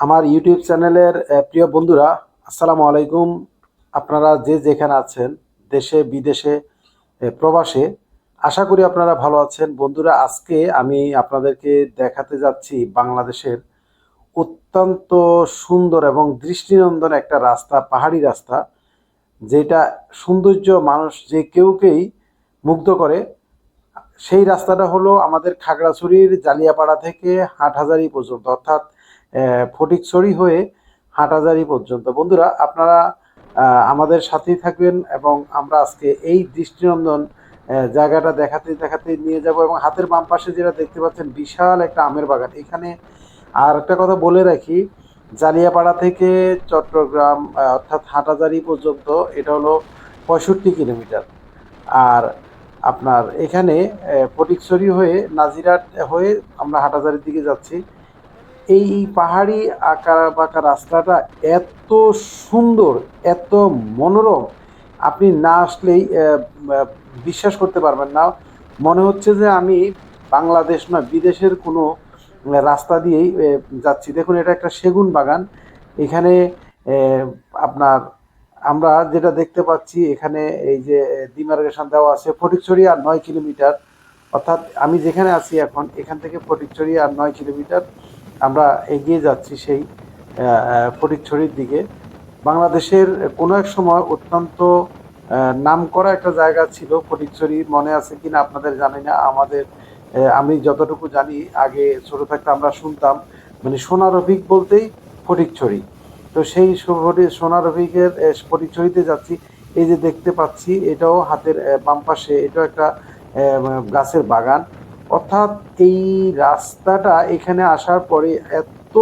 আমার ইউটিউব চ্যানেলের প্রিয় বন্ধুরা, আসসালামু আলাইকুম। আপনারা যে যেখানে আছেন, দেশে, বিদেশে প্রবাসে, আশা করি আপনারা ভালো আছেন। বন্ধুরা, আজকে আমি আপনাদেরকে দেখাতে যাচ্ছি বাংলাদেশের অত্যন্ত সুন্দর এবং দৃষ্টিনন্দন একটা রাস্তা, পাহাড়ি রাস্তা, যেটা সৌন্দর্য মানুষ যে কেউকেই মুগ্ধ করে। সেই রাস্তাটা হলো আমাদের খাগড়াছড়ির জালিয়াপাড়া থেকে হাটহাজারি পর্যন্ত। অর্থাৎ ফটিকছড়ি হয়ে হাটহাজারি পর্যন্ত। বন্ধুরা, আপনারা আমাদের সাথেই থাকবেন এবং আমরা আজকে এই দৃষ্টিনন্দন জায়গাটা দেখাতে দেখাতে নিয়ে যাব এবং হাতের বাম পাশে যেটা দেখতে পাচ্ছেন, বিশাল একটা আমের বাগান। এখানে আর একটা কথা বলে রাখি, জালিয়াপাড়া থেকে চট্টগ্রাম অর্থাৎ হাটহাজারি পর্যন্ত এটা হলো পঁয়ষট্টি কিলোমিটার। আর আপনার এখানে ফটিকছড়ি হয়ে নাজিরাট হয়ে আমরা হাটাজারির দিকে যাচ্ছি। এই পাহাড়ি আঁকা বাঁকা রাস্তাটা এত সুন্দর, এত মনোরম। আপনি না আসলেই বিশ্বাস করতে পারবেন না। মনে হচ্ছে যে আমি বাংলাদেশ না, বিদেশের কোনো রাস্তা দিয়েই যাচ্ছি। দেখুন, এটা একটা সেগুন বাগান। এখানে আপনার আমরা যেটা দেখতে পাচ্ছি, এখানে এই যে ডিমার্কেশন দেওয়া আছে ফটিকছড়ি আর নয় কিলোমিটার। অর্থাৎ আমি যেখানে আছি এখন, এখান থেকে ফটিকছড়ি আর নয় কিলোমিটার। আমরা এগিয়ে যাচ্ছি সেই ফটিকছড়ির দিকে। বাংলাদেশের কোনো এক সময় অত্যন্ত আহ, নামকরা একটা জায়গা ছিল ফটিকছড়ি মনে আছে কিনা আপনাদের জানি না। আমাদের আমি যতটুকু জানি আগে ছোট থাকতে আমরা শুনতাম মানে সোনার অভিক বলতেই ফটিকছড়ি। তো সেই শহরে সোনার অভিজ্ঞের ফটিকছড়িতে যাচ্ছি। এই যে দেখতে পাচ্ছি এটাও হাতের বাম পাশে এটাও একটা গাছের বাগান। অর্থাৎ এই রাস্তাটা এখানে আসার পরে এত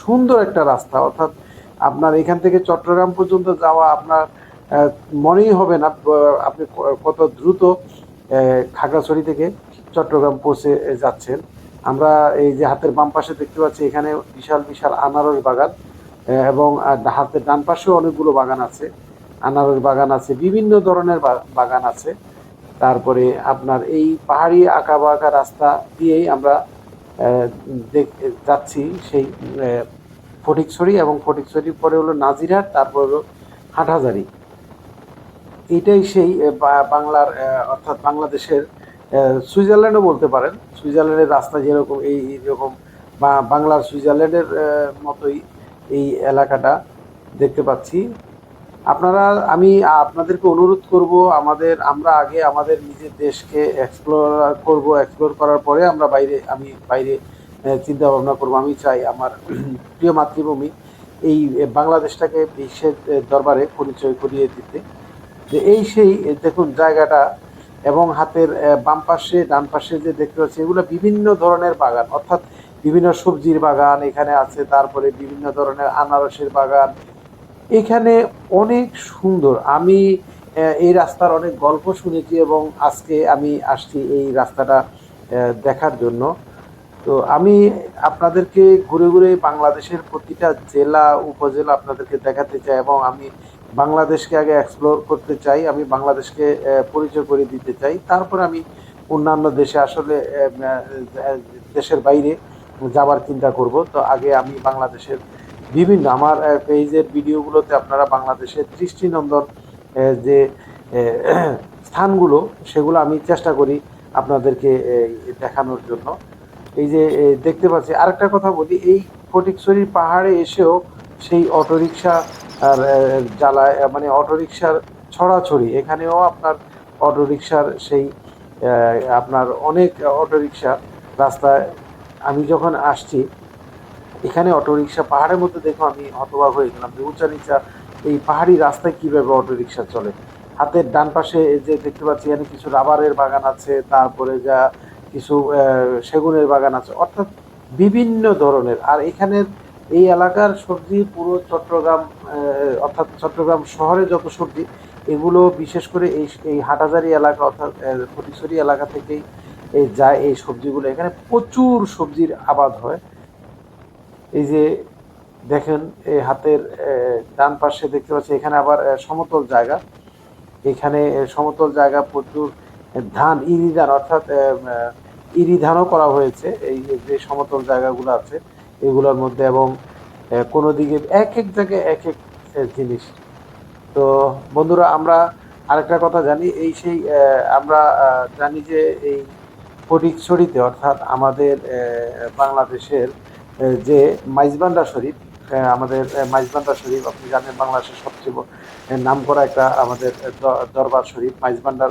সুন্দর একটা রাস্তা। অর্থাৎ আপনার এখান থেকে চট্টগ্রাম পর্যন্ত যাওয়া আপনার মনেই হবে না আপনি কত দ্রুত খাগড়াছড়ি থেকে চট্টগ্রাম পৌঁছে যাচ্ছেন। আমরা এই যে হাতের বাম পাশে দেখতে পাচ্ছি, এখানে বিশাল বিশাল আনারস বাগান এবং হাতের ডান পাশেও অনেকগুলো বাগান আছে। আনারস বাগান আছে, বিভিন্ন ধরনের বাগান আছে। তারপরে আপনার এই পাহাড়ি আঁকা বাঁকা রাস্তা দিয়েই আমরা যাচ্ছি সেই ফটিকছড়ি এবং ফটিকছড়ির পরে হলো নাজিরহাট, তারপর হলো হাটহাজারি। এটাই সেই বাংলার অর্থাৎ বাংলাদেশের সুইজারল্যান্ডও বলতে পারেন। সুইজারল্যান্ডের রাস্তা যেরকম, এই রকম, বা, বাংলার সুইজারল্যান্ডের মতোই এই এলাকাটা দেখতে পাচ্ছি। আপনারা, আমি আপনাদেরকে অনুরোধ করব, আমাদের, আমরা আগে আমাদের নিজের দেশকে এক্সপ্লোর করব এক্সপ্লোর করার পরে আমরা বাইরে, আমি বাইরে চিন্তা ভাবনা করব। আমি চাই আমার প্রিয় মাতৃভূমি এই বাংলাদেশটাকে বিশ্বের দরবারে পরিচয় করিয়ে দিতে। যে এই সেই দেখুন, জায়গাটা এবং হাতের বাম পাশে, ডান পাশে যে দেখতে পাচ্ছি, এগুলো বিভিন্ন ধরনের বাগান। অর্থাৎ বিভিন্ন সবজির বাগান এখানে আছে, তারপরে বিভিন্ন ধরনের আনারসের বাগান এখানে অনেক সুন্দর। আমি এই রাস্তার অনেক গল্প শুনেছি এবং আজকে আমি আসছি এই রাস্তাটা দেখার জন্য। তো আমি আপনাদেরকে ঘুরে ঘুরে বাংলাদেশের প্রতিটা জেলা, উপজেলা আপনাদেরকে দেখাতে চাই এবং আমি বাংলাদেশকে আগে এক্সপ্লোর করতে চাই। আমি বাংলাদেশকে পরিচয় করে দিতে চাই। তারপর আমি অন্যান্য দেশে আসলে দেশের বাইরে যাবার চিন্তা করব। তো আগে আমি বাংলাদেশের বিভিন্ন আমার পেজের ভিডিওগুলোতে আপনারা বাংলাদেশের দৃষ্টিনন্দন যে স্থানগুলো, সেগুলো আমি চেষ্টা করি আপনাদেরকে দেখানোর জন্য। এই যে দেখতে পাচ্ছি, আরেকটা কথা বলি, এই ফটিকছড়ির পাহাড়ে এসেও সেই অটোরিকশা আর জ্বালায় মানে অটোরিকশার ছড়াছড়ি, এখানেও আপনার অটোরিকশার সেই আপনার অনেক অটোরিকশা রাস্তায়। আমি যখন আসছি এখানে অটোরিকশা, পাহাড়ের মধ্যে দেখো আমি হতবাক হয়ে গেলাম। যে উঁচা নিচা, এই পাহাড়ি রাস্তায় কীভাবে অটোরিকশা চলে? হাতের ডান পাশে যে দেখতে পাচ্ছি, এখানে কিছু রাবারের বাগান আছে, তারপরে যা কিছু সেগুনের বাগান আছে। অর্থাৎ বিভিন্ন ধরনের। আর এখানের এই এলাকার সবজি পুরো চট্টগ্রাম অর্থাৎ চট্টগ্রাম শহরে যত সবজি, এগুলো বিশেষ করে এই এই হাটাজারি এলাকা, অর্থাৎ ফটিকছড়ি এলাকা থেকেই এই যায় এই সবজিগুলো। এখানে প্রচুর সবজির আবাদ হয়। এই যে দেখেন, এই হাতের ডান পাশে দেখতে পাচ্ছি, এখানে আবার সমতল জায়গা। এখানে সমতল জায়গা প্রচুর ধান, ইরি ধান, অর্থাৎ ইরি ধানও করা হয়েছে। এই যে সমতল জায়গাগুলো আছে, এগুলোর মধ্যে এবং কোনো দিকে এক এক জায়গায় এক এক জিনিস। তো বন্ধুরা, আমরা আরেকটা কথা জানি, এই সেই আমরা জানি যে এই ফটিকছড়িতে, অর্থাৎ আমাদের বাংলাদেশের যে মাইজবান্ডা শরীফ আমাদের মাইজবান্ডা শরীফ, আপনি জানেন বাংলাদেশের সবচেয়ে নাম করা একটা আমাদের দরবার শরীফ মাইজবান্ডার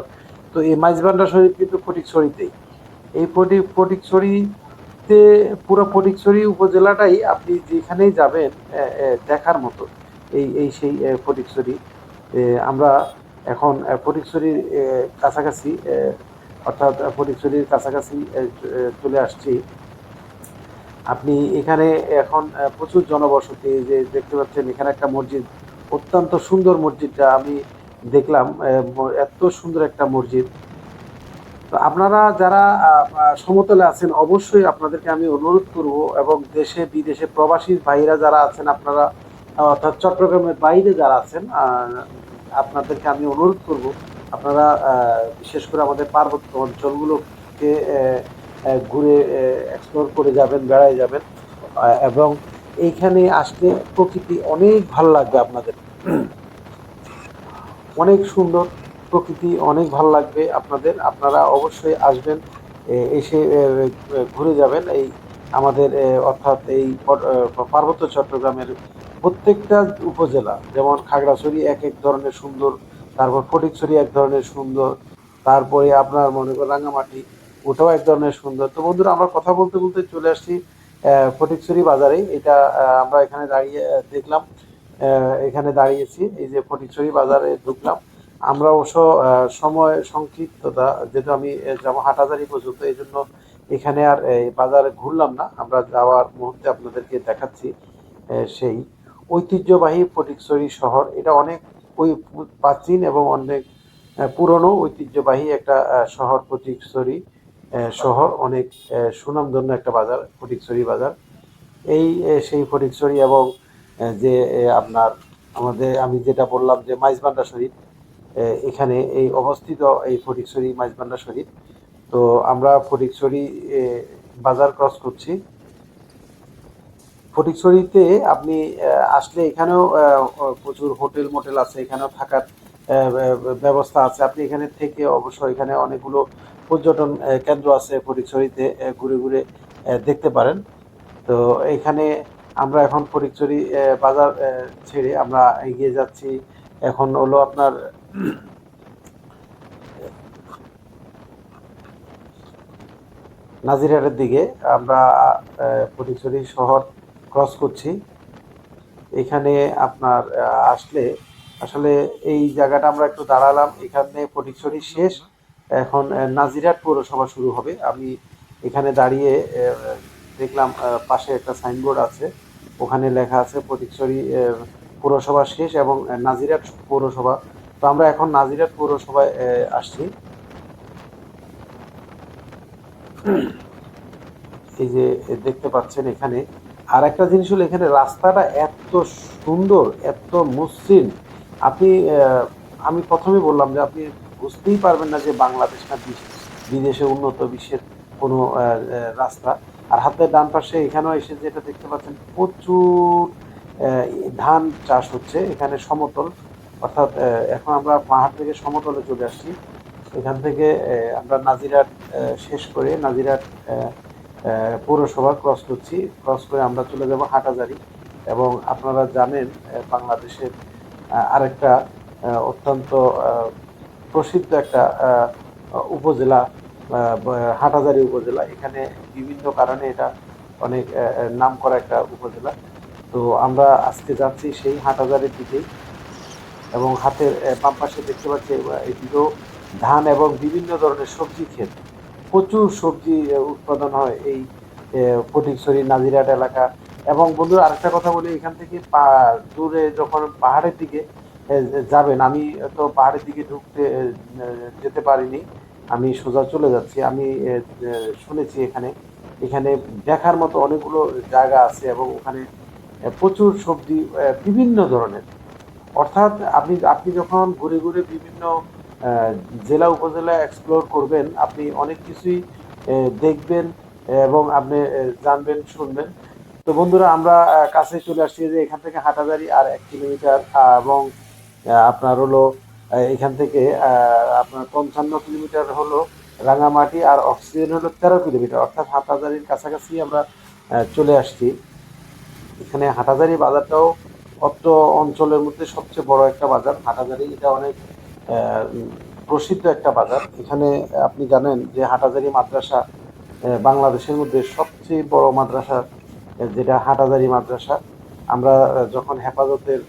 তো এই মাইজবান্ডা শরীফ কিন্তু ফটিকছড়িতেই। এই ফটিক ফটিকছড়িতে, পুরো ফটিকছড়ি উপজেলাটাই আপনি যেখানেই যাবেন দেখার মতো এই এই সেই ফটিকছড়ি। আমরা এখন ফটিকছড়ির কাছাকাছি অর্থাৎ ফটিকছড়ির কাছাকাছি চলে আসছি। আপনি এখানে এখন প্রচুর জনবসতি, যে দেখতে পাচ্ছেন এখানে একটা মসজিদ, অত্যন্ত সুন্দর মসজিদটা আমি দেখলাম এত সুন্দর একটা মসজিদ। তো আপনারা যারা সমতলে আছেন, অবশ্যই আপনাদেরকে আমি অনুরোধ করব, এবং দেশে, বিদেশে প্রবাসী ভাইরা যারা আছেন, আপনারা অর্থাৎ চট্টগ্রামের বাইরে যারা আছেন আপনাদেরকে আমি অনুরোধ করব, আপনারা বিশেষ করে আমাদের পার্বত্য অঞ্চলগুলোকে ঘুরে এক্সপ্লোর করে যাবেন, বেড়ায় যাবেন। এবং এইখানে আসলে প্রকৃতি অনেক ভালো লাগবে আপনাদের। অনেক সুন্দর প্রকৃতি, অনেক ভালো লাগবে আপনাদের। আপনারা অবশ্যই আসবেন এসে ঘুরে যাবেন। এই আমাদের অর্থাৎ এই পার্বত্য চট্টগ্রামের প্রত্যেকটা উপজেলা, যেমন খাগড়াছড়ি এক এক ধরনের সুন্দর, তারপর ফটিকছড়ি এক ধরনের সুন্দর, তারপরে আপনার মনে করেন রাঙামাটি ওটাও এক ধরনের সুন্দর। তো বন্ধুরা, আমরা কথা বলতে বলতে চলে আসছি ফটিকছড়ি বাজারে। এটা আমরা এখানে দাঁড়িয়ে দেখলাম এখানে দাঁড়িয়েছি। এই যে ফটিকছড়ি বাজারে ঢুকলাম। আমরা অবশ্য সময় সংক্ষিপ্ততা, যেহেতু আমি যাব হাটাজারি পর্যন্ত, এই জন্য এখানে আর বাজারে ঘুরলাম না। আমরা যাওয়ার মুহূর্তে আপনাদেরকে দেখাচ্ছি সেই ঐতিহ্যবাহী ফটিকছড়ি শহর। এটা অনেক ওই প্রাচীন এবং অনেক পুরনো ঐতিহ্যবাহী একটা শহর ফটিকছড়ি। শহর অনেক সুনামধন্য একটা বাজার, ফটিকছড়ি বাজার। এই সেই ফটিকছড়ি এবং যে আপনার আমাদের, আমি যেটা বললাম যে মাইজবান্ডা শরীফ এখানে এই অবস্থিত এই ফটিকছড়ি মাইজবান্ডা শরীফ। তো আমরা ফটিকছড়ি বাজার ক্রস করছি। ফটিকছড়িতে আপনি আসলে এখানেও প্রচুর হোটেল মোটেল আছে, এখানেও থাকার ব্যবস্থা আছে। আপনি এখানে থেকে অবশ্যই এখানে অনেকগুলো পর্যটন কেন্দ্র আছে ফটিকছড়িতে ঘুরে ঘুরে দেখতে পারেন। তো এখানে আমরা এখন ফটিকছড়ি বাজার ছেড়ে আমরা এগিয়ে যাচ্ছি। এখন হলো আপনার নাজিরহাটের দিকে আমরা ফটিকছড়ি শহর ক্রস করছি। এখানে আপনার আসলে আসলে এই জায়গাটা আমরা একটু দাঁড়ালাম। এখানে ফটিকছড়ি শেষ। এখন আহ, নাজিরহাট পৌরসভা শুরু হবে। আমি এখানে দাঁড়িয়ে দেখলাম পাশে একটা সাইনবোর্ড আছে। ওখানে লেখা আছে ফটিকছড়ি পৌরসভা শেষ এবং আহ, নাজিরহাট পৌরসভা। তো আমরা এখন নাজিরহাট পৌরসভায় আসছি। এই যে দেখতে পাচ্ছেন এখানে। আর একটা জিনিস হলো এখানে রাস্তাটা এত সুন্দর এত মসৃণ। আপনি আমি প্রথমে বললাম যে আপনি বুঝতেই পারবেন না যে বাংলাদেশ না বিদেশে। উন্নত বিশ্বের কোনো রাস্তা। আর হাতের ডান পাশে এখানেও এসে যেটা দেখতে পাচ্ছেন, প্রচুর ধান চাষ হচ্ছে। এখানে সমতল, অর্থাৎ এখন আমরা পাহাড় থেকে সমতলে চলে আসছি। এখান থেকে আমরা নাজিরাট শেষ করে নাজিরাট পৌরসভা ক্রস করছি। ক্রস করে আমরা চলে যাব হাটাজারি। এবং আপনারা জানেন বাংলাদেশের আরেকটা অত্যন্ত প্রসিদ্ধ একটা উপজেলা হাটাজারি উপজেলা। এখানে বিভিন্ন কারণে এটা অনেক নাম করা একটা উপজেলা। তো আমরা আজকে যাচ্ছি সেই হাটাজারির দিকেই এবং হাতের বাম পাশে দেখতে পাচ্ছি এদিকেও ধান এবং বিভিন্ন ধরনের সবজি ক্ষেত। প্রচুর সবজি উৎপাদন হয় এই ফটিকছড়ি নাজিরাট এলাকা। এবং বন্ধুরা, আরেকটা কথা বলি, এখান থেকে পা- দূরে যখন পাহাড়ের দিকে যাবেন। আমি তো পাহাড়ের দিকে ঢুকতে যেতে পারিনি। আমি সোজা চলে যাচ্ছি। আমি শুনেছি এখানে। এখানে দেখার মতো অনেকগুলো জায়গা আছে এবং ওখানে প্রচুর সবজি বিভিন্ন ধরনের। অর্থাৎ আপনি আপনি যখন ঘুরে ঘুরে বিভিন্ন জেলা উপজেলা এক্সপ্লোর করবেন, আপনি অনেক কিছুই দেখবেন এবং আপনি জানবেন, শুনবেন। তো বন্ধুরা, আমরা কাছে চলে আসছি যে এখান থেকে হাটাজারি আর এক কিলোমিটার এবং আপনার হলো এখান থেকে আপনার পঞ্চান্ন কিলোমিটার হলো রাঙামাটি আর অক্সিজেন হলো তেরো কিলোমিটার, অর্থাৎ হাটাজারির কাছাকাছি আমরা চলে আসছি। এখানে হাটাজারি বাজারটাও অত্র অঞ্চলের মধ্যে সবচেয়ে বড় একটা বাজার। হাটাজারি এটা অনেক প্রসিদ্ধ একটা বাজার। এখানে আপনি জানেন যে হাটাজারি মাদ্রাসা বাংলাদেশের মধ্যে সবচেয়ে বড় মাদ্রাসা, যেটা হাটাজারি মাদ্রাসা। আমরা যখন হেফাজতের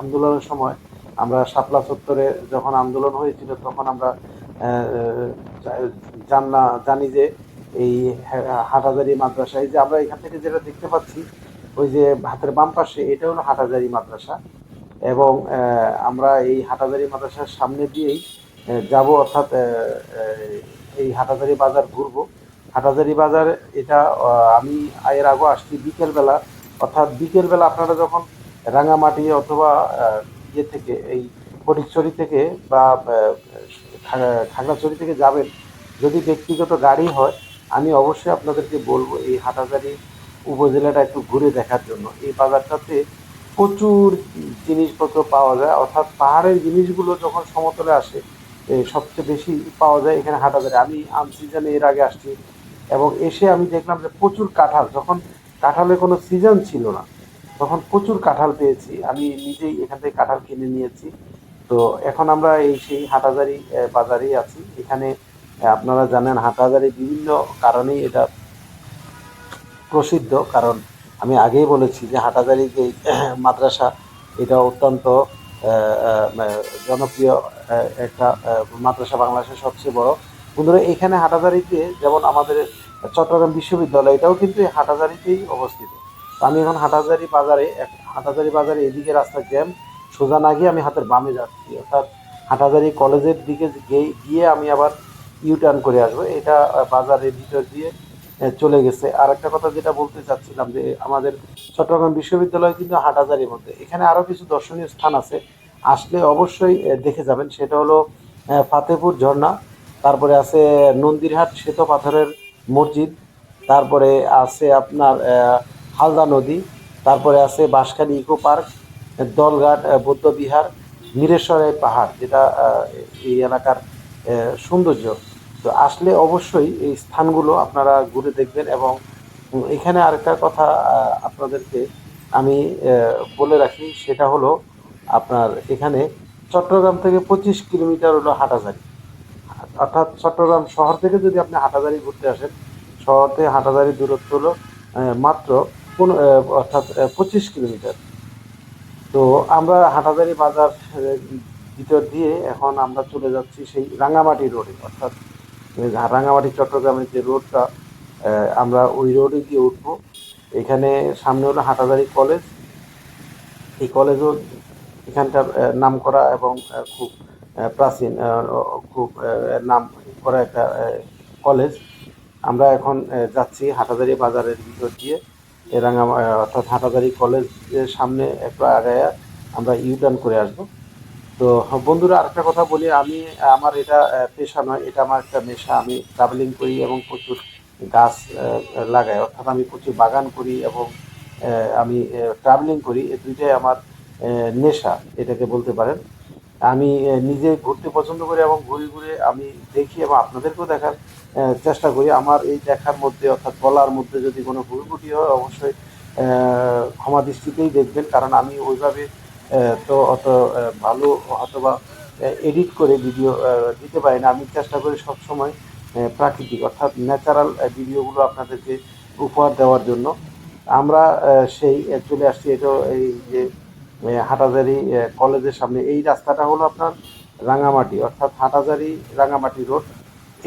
আন্দোলনের সময় আমরা শাপলা চত্বরে যখন আন্দোলন হয়েছিল, তখন আমরা জানা জানি যে এই হাটাজারি মাদ্রাসা এই যে আমরা এখান থেকে যেটা দেখতে পাচ্ছি, ওই যে হাতের বাম পাশে, এটা হলো হাটাজারি মাদ্রাসা। এবং আমরা এই হাটাজারি মাদ্রাসার সামনে দিয়েই যাব অর্থাৎ এই হাটাজারি বাজার ঘুরবো। হাটাজারি বাজার, এটা আমি এর আগে আসছি বিকেলবেলা। অর্থাৎ বিকেলবেলা আপনারা যখন রাঙামাটি অথবা ইয়ে থেকে, এই ফটিকছড়ি থেকে বা খাগড়াছড়ি থেকে যাবেন। যদি ব্যক্তিগত গাড়ি হয়, আমি অবশ্যই আপনাদেরকে বলব এই হাটাজারি উপজেলাটা একটু ঘুরে দেখার জন্য। এই বাজারটাতে প্রচুর জিনিসপত্র পাওয়া যায়। অর্থাৎ পাহাড়ের জিনিসগুলো যখন সমতলে আসে সবচেয়ে বেশি পাওয়া যায় এখানে হাটাজারি। আমি আম আনসিজনে এর আগে আসছি এবং এসে আমি দেখলাম যে প্রচুর কাঁঠাল। যখন কাঁঠালের কোনো সিজন ছিল না তখন প্রচুর কাঁঠাল পেয়েছি। আমি নিজেই এখান থেকে কাঁঠাল কিনে নিয়েছি। তো এখন আমরা এই সেই হাটাজারি বাজারেই আছি। এখানে আপনারা জানেন হাটাজারি বিভিন্ন কারণেই এটা প্রসিদ্ধ। কারণ আমি আগেই বলেছি যে হাটাজারি যে মাদ্রাসা, এটা অত্যন্ত জনপ্রিয় একটা মাদ্রাসা বাংলাদেশের সবচেয়ে বড়। বন্ধুরা, এখানে হাটাজারিতে যেমন আমাদের চট্টগ্রাম বিশ্ববিদ্যালয়, এটাও কিন্তু হাটাজারিতেই অবস্থিত। আমি এখন হাটাজারি বাজারে হাটাজারি বাজারে এদিকে রাস্তা জ্যাম, সোজা না গিয়ে আমি হাতের বামে যাচ্ছি। অর্থাৎ হাটাজারি কলেজের দিকে গিয়ে আমি আবার ইউ টার্ন করে আসব। এটা বাজারের ভিতর দিয়ে চলে গেছে। আর একটা কথা যেটা বলতে চাচ্ছিলাম যে, আমাদের চট্টগ্রাম বিশ্ববিদ্যালয় কিন্তু হাটাজারির মধ্যে। এখানে আরও কিছু দর্শনীয় স্থান আছে। আসলে অবশ্যই দেখে যাবেন। সেটা হলো ফাতেপুর ঝর্ণা, তারপরে আছে নন্দিরহাট শ্বেত পাথরের মসজিদ, তারপরে আছে আপনার হালদা নদী তারপরে আছে বাঁশখালী ইকো পার্ক দলঘাট আহ, বৌদ্ধ বিহার মিরেশ্বরের পাহাড় যেটা এই এলাকার সৌন্দর্য। তো আসলে অবশ্যই এই স্থানগুলো আপনারা ঘুরে দেখবেন এবং এখানে আরেকটা কথা আপনাদেরকে আমি বলে রাখি সেটা হলো আপনার এখানে চট্টগ্রাম থেকে পঁচিশ কিলোমিটার হলো হাটাজারি। অর্থাৎ চট্টগ্রাম শহর থেকে যদি আপনি হাটাজারি ঘুরতে আসেন শহর থেকে হাটাজারির দূরত্ব হলো মাত্র অর্থাৎ পঁচিশ কিলোমিটার। তো আমরা হাটাজারি বাজার ভিতর দিয়ে এখন আমরা চলে যাচ্ছি সেই রাঙামাটি রোডে, অর্থাৎ রাঙামাটি, চট্টগ্রামের যে রোডটা আমরা ওই রোডে গিয়ে উঠবো। এখানে সামনে হলো হাটাজারি কলেজ। এই কলেজও এখানকার নাম করা এবং খুব প্রাচীন খুব নাম করা একটা কলেজ। আমরা এখন যাচ্ছি হাটাজারি বাজারের ভিতর দিয়ে। এ অর্থাৎ হাটাজারি কলেজের সামনে একটু আগায়া আমরা ইউটার্ন করে আসব। তো, বন্ধুরা, আরেকটা কথা বলি, আমি, আমার এটা পেশা নয়, এটা আমার একটা নেশা। আমি ট্রাভেলিং করি এবং প্রচুর গাছ লাগাই। অর্থাৎ আমি প্রচুর বাগান করি এবং আমি ট্রাভেলিং করি। এই দুইটাই আমার নেশা, এটাকে বলতে পারেন। আমি নিজে ঘুরতে পছন্দ করি এবং ঘুরে ঘুরে আমি দেখি এবং আপনাদেরকেও দেখার চেষ্টা করি আমার এই দেখার মধ্যে অর্থাৎ বলার মধ্যে যদি কোনো ভুল ত্রুটি হয়, অবশ্যই ক্ষমা দৃষ্টিতেই দেখবেন। কারণ আমি ওইভাবে তো অত ভালো অথবা এডিট করে ভিডিও দিতে পারি না। আমি চেষ্টা করি সবসময় প্রাকৃতিক অর্থাৎ ন্যাচারাল ভিডিওগুলো আপনাদেরকে উপহার দেওয়ার জন্য। আমরা সেই চলে আসছি। এটা এই যে হাটাজারি কলেজের সামনে। এই রাস্তাটা হলো আপনার রাঙামাটি, অর্থাৎ হাটাজারি রাঙামাটি রোড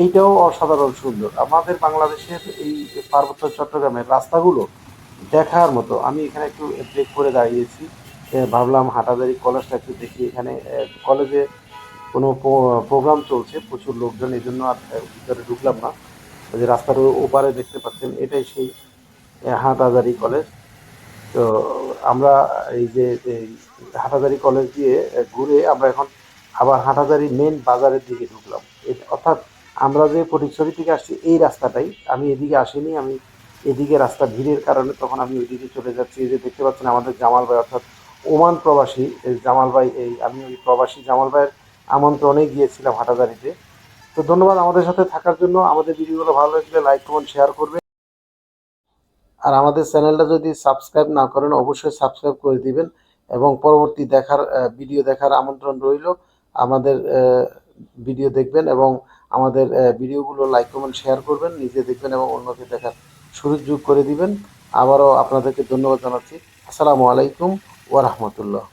এইটাও অসাধারণ সুন্দর। আমাদের বাংলাদেশের এই পার্বত্য চট্টগ্রামের রাস্তাগুলো দেখার মতো। আমি এখানে একটু ব্রেক করে দাঁড়িয়েছি। ভাবলাম হাটাজারি কলেজটা একটু দেখি। এখানে কলেজে কোনো প্রোগ্রাম চলছে প্রচুর লোকজন এই জন্য আর ভিতরে ঢুকলাম না। যে রাস্তার ওপারে দেখতে পাচ্ছেন এটাই সেই এ, হাটাজারি কলেজ তো আমরা এই যে এই হাটাজারি কলেজ দিয়ে ঘুরে আমরা এখন আবার হাটাজারি মেন বাজারের দিকে ঢুকলাম। অর্থাৎ আমরা যে ফটিকছড়ি থেকে আসছি, এই রাস্তাটাই। আমি এদিকে আসিনি, আমি এদিকে রাস্তা ভিড়ের কারণে তখন আমি ওইদিকে চলে যাচ্ছি। এই যে দেখতে পাচ্ছেন আমাদের জামাল ভাই, অর্থাৎ ওমান প্রবাসী, এই জামাল ভাই, এই আমি ওই প্রবাসী জামাল ভাইয়ের আমন্ত্রণে গিয়েছিলাম হাটাদারিতে। তো ধন্যবাদ আমাদের সাথে থাকার জন্য। আমাদের ভিডিওগুলো ভালো লাগলে লাইক, কমেন্ট, শেয়ার করবেন। আর আমাদের চ্যানেলটা যদি সাবস্ক্রাইব না করেন, অবশ্যই সাবস্ক্রাইব করে দিবেন এবং পরবর্তী দেখার ভিডিও দেখার আমন্ত্রণ রইল। আমাদের ভিডিও দেখবেন এবং আমাদের ভিডিওগুলো লাইক কমেন্ট শেয়ার করবেন, নিজে দেখবেন এবং অন্যকে দেখার সুযোগ যোগ করে দিবেন। আবারও আপনাদেরকে ধন্যবাদ জানাচ্ছি। আসসালামু আলাইকুম ওয়া রাহমাতুল্লাহ।